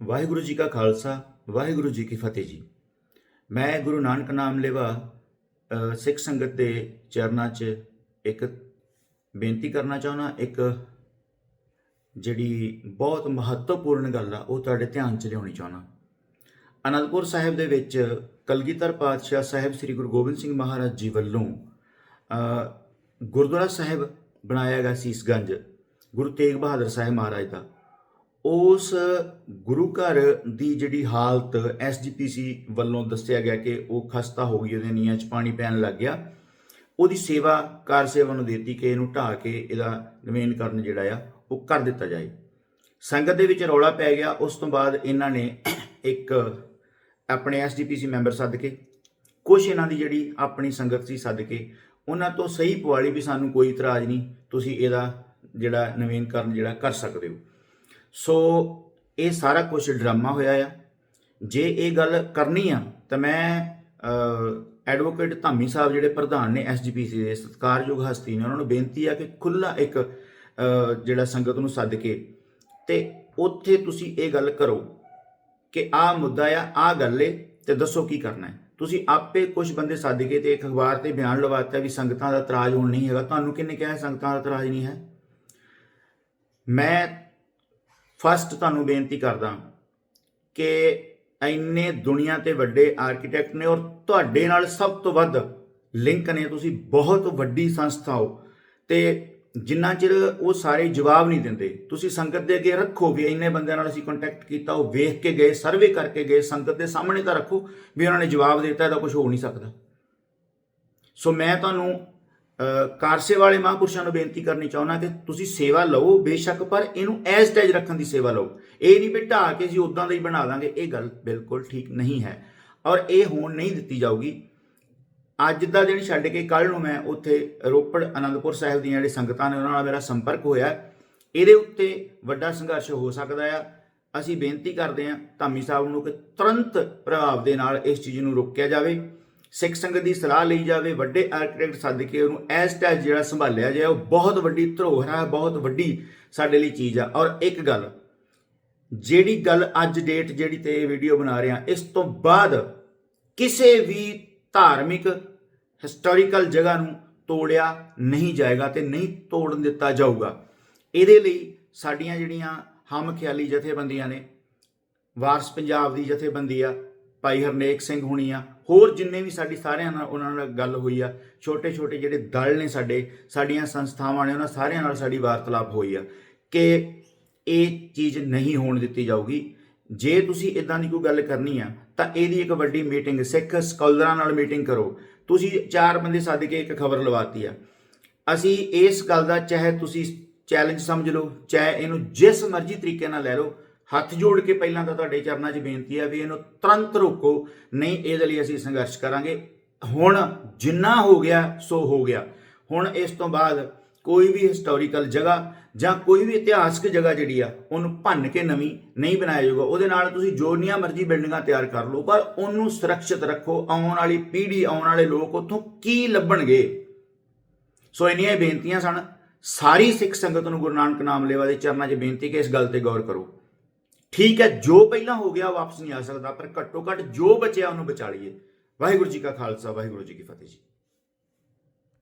ਵਾਹਿਗੁਰੂ ਜੀ ਕਾ ਖਾਲਸਾ, ਵਾਹਿਗੁਰੂ ਜੀ ਕੀ ਫਤਿਹ ਜੀ। ਮੈਂ ਗੁਰੂ ਨਾਨਕ ਨਾਮ ਲੇਵਾ ਸਿੱਖ ਸੰਗਤ ਦੇ ਚਰਨਾਂ 'ਚ ਇੱਕ ਬੇਨਤੀ ਕਰਨਾ ਚਾਹੁੰਦਾ, ਇੱਕ ਜਿਹੜੀ ਬਹੁਤ ਮਹੱਤਵਪੂਰਨ ਗੱਲ ਆ, ਉਹ ਤੁਹਾਡੇ ਧਿਆਨ 'ਚ ਲਿਆਉਣੀ ਚਾਹੁੰਦਾ। ਅਨੰਦਪੁਰ ਸਾਹਿਬ ਦੇ ਵਿੱਚ ਕਲਗੀਧਰ ਪਾਤਸ਼ਾਹ ਸਾਹਿਬ ਸ੍ਰੀ ਗੁਰੂ ਗੋਬਿੰਦ ਸਿੰਘ ਮਹਾਰਾਜ ਜੀ ਵੱਲੋਂ ਗੁਰਦੁਆਰਾ ਸਾਹਿਬ ਬਣਾਇਆ ਗਿਆ ਸੀਸਗੰਜ ਗੁਰੂ ਤੇਗ ਬਹਾਦਰ ਸਾਹਿਬ ਮਹਾਰਾਜ ਦਾ। ਉਸ ਗੁਰੂ ਘਰ ਦੀ ਜਿਹੜੀ ਹਾਲਤ ਐਸਜੀਪੀਸੀ ਵੱਲੋਂ ਦੱਸਿਆ ਗਿਆ ਕਿ ਉਹ ਖਸਤਾ ਹੋ ਗਈ, ਉਹਦੇ ਨੀਆਂ 'ਚ ਪਾਣੀ ਪੈਣ ਲੱਗ ਗਿਆ। ਉਹਦੀ ਸੇਵਾ ਕਾਰ ਸੇਵਾ ਨੂੰ ਦਿੱਤੀ ਕਿ ਇਹਨੂੰ ਢਾਹ ਕੇ ਇਹਦਾ ਨਵੀਨੀਕਰਨ ਜਿਹੜਾ ਆ, ਉਹ ਕਰ ਦਿੱਤਾ ਜਾਏ। ਸੰਗਤ ਦੇ ਵਿੱਚ ਰੌਲਾ ਪੈ ਗਿਆ। ਉਸ ਤੋਂ ਬਾਅਦ ਇਹਨਾਂ ਨੇ ਇੱਕ ਆਪਣੇ ਐਸਜੀਪੀਸੀ ਮੈਂਬਰ ਸੱਦ ਕੇ ਕੁਝ ਇਹਨਾਂ ਦੀ ਜਿਹੜੀ ਆਪਣੀ ਸੰਗਤ ਸੀ ਸੱਦ ਕੇ, ਉਹਨਾਂ ਤੋਂ ਸਹੀ ਪਵਾਲੀ ਵੀ ਸਾਨੂੰ ਕੋਈ ਇਤਰਾਜ਼ ਨਹੀਂ, ਤੁਸੀਂ ਇਹਦਾ ਜਿਹੜਾ ਨਵੀਨੀਕਰਨ ਜਿਹੜਾ ਕਰ ਸਕਦੇ ਹੋ। ਸੋ ਇਹ ਸਾਰਾ ਕੁਝ ਡਰਾਮਾ ਹੋਇਆ ਆ। ਜੇ ਇਹ ਗੱਲ ਕਰਨੀ ਆ, ਤਾਂ ਮੈਂ ਐਡਵੋਕੇਟ ਧਾਮੀ ਸਾਹਿਬ ਜਿਹੜੇ ਪ੍ਰਧਾਨ ਨੇ ਐਸਜੀਪੀਸੀ ਦੇ, ਸਤਿਕਾਰਯੋਗ ਹਸਤੀ ਨੇ, ਉਹਨਾਂ ਨੂੰ ਬੇਨਤੀ ਆ ਕਿ ਖੁੱਲਾ ਇੱਕ ਜਿਹੜਾ ਸੰਗਤ ਨੂੰ ਸੱਦ ਕੇ, ਤੇ ਉੱਥੇ ਤੁਸੀਂ ਇਹ ਗੱਲ ਕਰੋ ਕਿ ਆਹ ਮੁੱਦਾ ਆ, ਆਹ ਗੱਲ ਏ, ਤੇ ਦੱਸੋ ਕੀ ਕਰਨਾ ਹੈ। ਤੁਸੀਂ ਆਪੇ ਕੁਝ ਬੰਦੇ ਸੱਦ ਕੇ ਤੇ ਇੱਕ ਅਖਬਾਰ ਤੇ ਬਿਆਨ ਲਵਾਤਾ ਵੀ ਸੰਗਤਾਂ ਦਾ ਇਤਰਾਜ਼ ਹੁਣ ਨਹੀਂ ਹੈਗਾ। ਤੁਹਾਨੂੰ ਕਿੰਨੇ ਕਿਹਾ ਸੰਗਤਾਂ ਦਾ ਇਤਰਾਜ਼ ਨਹੀਂ ਹੈ? ਮੈਂ ਫਸਟ ਤੁਹਾਨੂੰ ਬੇਨਤੀ ਕਰਦਾ ਕਿ ਇੰਨੇ ਦੁਨੀਆ ਤੇ ਵੱਡੇ ਆਰਕੀਟੈਕਟ ਨੇ ਔਰ ਤੁਹਾਡੇ ਨਾਲ ਸਭ ਤੋਂ ਵੱਧ ਲਿੰਕ ਨੇ, ਤੁਸੀਂ ਬਹੁਤ ਵੱਡੀ ਸੰਸਥਾ ਹੋ ਤੇ ਜਿੰਨਾ ਚਿਰ ਉਹ ਸਾਰੇ ਜਵਾਬ ਨਹੀਂ ਦਿੰਦੇ, ਤੁਸੀਂ ਸੰਗਤ ਦੇ ਅੱਗੇ ਰੱਖੋ ਵੀ ਇੰਨੇ ਬੰਦਿਆਂ ਨਾਲ ਅਸੀਂ ਕੰਟੈਕਟ ਕੀਤਾ, ਉਹ ਵੇਖ ਕੇ ਗਏ ਸਰਵੇ ਕਰਕੇ ਗਏ, ਸੰਗਤ ਦੇ ਸਾਹਮਣੇ ਤਾਂ ਰੱਖੋ ਵੀ ਉਹਨਾਂ ਨੇ ਜਵਾਬ ਦਿੱਤਾ, ਇਹਦਾ ਕੁਝ ਹੋ ਨਹੀਂ ਸਕਦਾ। ਸੋ ਮੈਂ ਤੁਹਾਨੂੰ ਕਾਰਸੇ ਵਾਲੇ ਮਹਾਂਪੁਰਸ਼ਾਂ ਨੂੰ ਬੇਨਤੀ ਕਰਨੀ ਚਾਹੁੰਦਾ ਕਿ ਤੁਸੀਂ ਸੇਵਾ ਲਓ ਬੇਸ਼ੱਕ ਪਰ ਇਹਨੂੰ ਐਜ਼ ਟੈਜ ਰੱਖਣ ਦੀ ਸੇਵਾ ਲਓ ਇਹ ਨਹੀਂ ਵੀ ਢਾਹ ਕੇ ਜੀ ਉਦਾਂ ਦਾ ਹੀ ਬਣਾ ਦਾਂਗੇ, ਇਹ ਗੱਲ ਬਿਲਕੁਲ ਠੀਕ ਨਹੀਂ ਹੈ। ਔਰ ਇਹ ਹੋਣ ਨਹੀਂ ਦਿੱਤੀ ਜਾਊਗੀ। ਅੱਜ ਦਾ ਦਿਨ ਛੱਡ ਕੇ ਕੱਲ ਨੂੰ ਮੈਂ ਉੱਥੇ ਰੋਪੜ ਆਨੰਦਪੁਰ ਸਾਹਿਬ ਦੀਆਂ ਜਿਹੜੇ ਸੰਗਤਾਂ ਨੇ, ਉਹਨਾਂ ਨਾਲ ਮੇਰਾ ਸੰਪਰਕ ਹੋਇਆ ਇਹਦੇ ਉੱਤੇ ਵੱਡਾ ਸੰਘਰਸ਼ ਹੋ ਸਕਦਾ ਆ। ਅਸੀਂ ਬੇਨਤੀ ਕਰਦੇ ਹਾਂ ਧਾਮੀ ਸਾਹਿਬ ਨੂੰ ਕਿ ਤੁਰੰਤ ਪ੍ਰਭਾਵ ਦੇ ਨਾਲ ਇਸ ਚੀਜ਼ ਨੂੰ ਰੋਕਿਆ ਜਾਵੇ। ਸਿੱਖ ਸੰਗਤ ਦੀ ਸਲਾਹ ਲਈ ਜਾਵੇ, ਵੱਡੇ ਆਰਕੀਟੈਕਟ ਸੱਦ ਕੇ ਉਹਨੂੰ ਐਸ ਟੈਜ ਜਿਹੜਾ ਸੰਭਾਲਿਆ ਜਾਏ, ਉਹ ਬਹੁਤ ਵੱਡੀ ਧਰੋਹਰ ਹੈ ਬਹੁਤ ਵੱਡੀ ਸਾਡੇ ਲਈ ਚੀਜ਼ ਆ। ਔਰ ਇੱਕ ਗੱਲ, ਜਿਹੜੀ ਗੱਲ ਅੱਜ ਡੇਟ ਜਿਹੜੀ ਤੇ ਇਹ ਵੀਡੀਓ ਬਣਾ ਰਹੇ ਹਾਂ ਇਸ ਤੋਂ ਬਾਅਦ ਕਿਸੇ ਵੀ ਧਾਰਮਿਕ ਹਿਸਟੋਰੀਕਲ ਜਗ੍ਹਾ ਨੂੰ ਤੋੜਿਆ ਨਹੀਂ ਜਾਏਗਾ ਤੇ ਨਹੀਂ ਤੋੜਨ ਦਿੱਤਾ ਜਾਊਗਾ। ਇਹਦੇ ਲਈ ਸਾਡੀਆਂ ਜਿਹੜੀਆਂ ਹਮ ਖਿਆਲੀ ਜਥੇਬੰਦੀਆਂ ਨੇ, ਵਾਰਸ ਪੰਜਾਬ ਦੀ ਜਥੇਬੰਦੀ ਆ ਭਾਈ ਹਰਨੇਕ ਸਿੰਘ ਹੁਣੀ ਆ, ਹੋਰ ਜਿੰਨੇ ਵੀ ਸਾਡੀ ਸਾਰਿਆਂ ਨਾਲ, ਉਹਨਾਂ ਨਾਲ ਗੱਲ ਹੋਈ ਆ ਛੋਟੇ ਛੋਟੇ ਜਿਹੜੇ ਦਲ ਨੇ ਸਾਡੇ, ਸਾਡੀਆਂ ਸੰਸਥਾਵਾਂ ਨੇ, ਉਹਨਾਂ ਸਾਰਿਆਂ ਨਾਲ ਸਾਡੀ ਵਾਰਤਾਲਾਪ ਹੋਈ ਆ ਕਿ ਇਹ ਚੀਜ਼ ਨਹੀਂ ਹੋਣ ਦਿੱਤੀ ਜਾਊਗੀ। ਜੇ ਤੁਸੀਂ ਇਦਾਂ ਦੀ ਕੋਈ ਗੱਲ ਕਰਨੀ ਆ, ਤਾਂ ਇਹਦੀ ਇੱਕ ਵੱਡੀ ਮੀਟਿੰਗ, ਸਿੱਖ ਸਕਾਲਰਾਂ ਨਾਲ ਮੀਟਿੰਗ ਕਰੋ। ਤੁਸੀਂ ਚਾਰ ਬੰਦੇ ਸੱਦ ਕੇ ਇੱਕ ਖਬਰ ਲਵਾਤੀ ਆ। ਅਸੀਂ ਇਸ ਗੱਲ ਦਾ ਚਾਹੇ ਤੁਸੀਂ ਚੈਲੰਜ ਸਮਝ ਲਓ, ਚਾਹੇ ਇਹਨੂੰ ਜਿਸ ਮਰਜ਼ੀ ਤਰੀਕੇ ਨਾਲ ਲੈ ਲਓ ਹੱਥ ਜੋੜ ਕੇ ਪਹਿਲਾਂ ਤਾਂ ਤੁਹਾਡੇ ਚਰਨਾਂ 'ਚ ਬੇਨਤੀ ਹੈ ਵੀ ਇਹਨੂੰ ਤੁਰੰਤ ਰੋਕੋ, ਨਹੀਂ ਇਹਦੇ ਲਈ ਅਸੀਂ ਸੰਘਰਸ਼ ਕਰਾਂਗੇ। ਹੁਣ ਜਿੰਨਾ ਹੋ ਗਿਆ, ਸੋ ਹੋ ਗਿਆ। ਹੁਣ ਇਸ ਤੋਂ ਬਾਅਦ ਕੋਈ ਵੀ ਹਿਸਟੋਰੀਕਲ ਜਗ੍ਹਾ ਜਾਂ ਕੋਈ ਵੀ ਇਤਿਹਾਸਕ ਜਗ੍ਹਾ ਜਿਹੜੀ ਆ, ਉਹਨੂੰ ਭੰਨ ਕੇ ਨਵੀਂ ਨਹੀਂ ਬਣਾਇਆ ਜਾਊਗਾ। ਉਹਦੇ ਨਾਲ ਤੁਸੀਂ ਜੋਨੀਆਂ ਮਰਜ਼ੀ ਬਿਲਡਿੰਗਾਂ ਤਿਆਰ ਕਰ ਲਓ, ਪਰ ਉਹਨੂੰ ਸੁਰੱਖਿਅਤ ਰੱਖੋ। ਆਉਣ ਵਾਲੀ ਪੀੜ੍ਹੀ, ਆਉਣ ਵਾਲੇ ਲੋਕ ਉੱਥੋਂ ਕੀ ਲੱਭਣਗੇ? ਸੋ ਇੰਨੀਆਂ ਹੀ ਬੇਨਤੀਆਂ ਸਨ। ਸਾਰੀ ਸਿੱਖ ਸੰਗਤ ਨੂੰ ਗੁਰੂ ਨਾਨਕ ਨਾਮ ਲੇਵਾ ਦੇ ਚਰਨਾਂ 'ਚ ਬੇਨਤੀ ਕਿ ਇਸ ਗੱਲ ਤੇ ਗੌਰ ਕਰੋ। ਠੀਕ ਹੈ, ਜੋ ਪਹਿਲਾਂ ਹੋ ਗਿਆ ਉਹ ਵਾਪਸ ਨਹੀਂ ਆ ਸਕਦਾ, ਪਰ ਘੱਟੋ ਘੱਟ ਜੋ ਬਚਿਆ ਉਹਨੂੰ ਬਚਾ ਲਈਏ। ਵਾਹਿਗੁਰੂ ਜੀ ਕਾ ਖਾਲਸਾ, ਵਾਹਿਗੁਰੂ ਜੀ ਕੀ ਫਤਿਹ ਜੀ।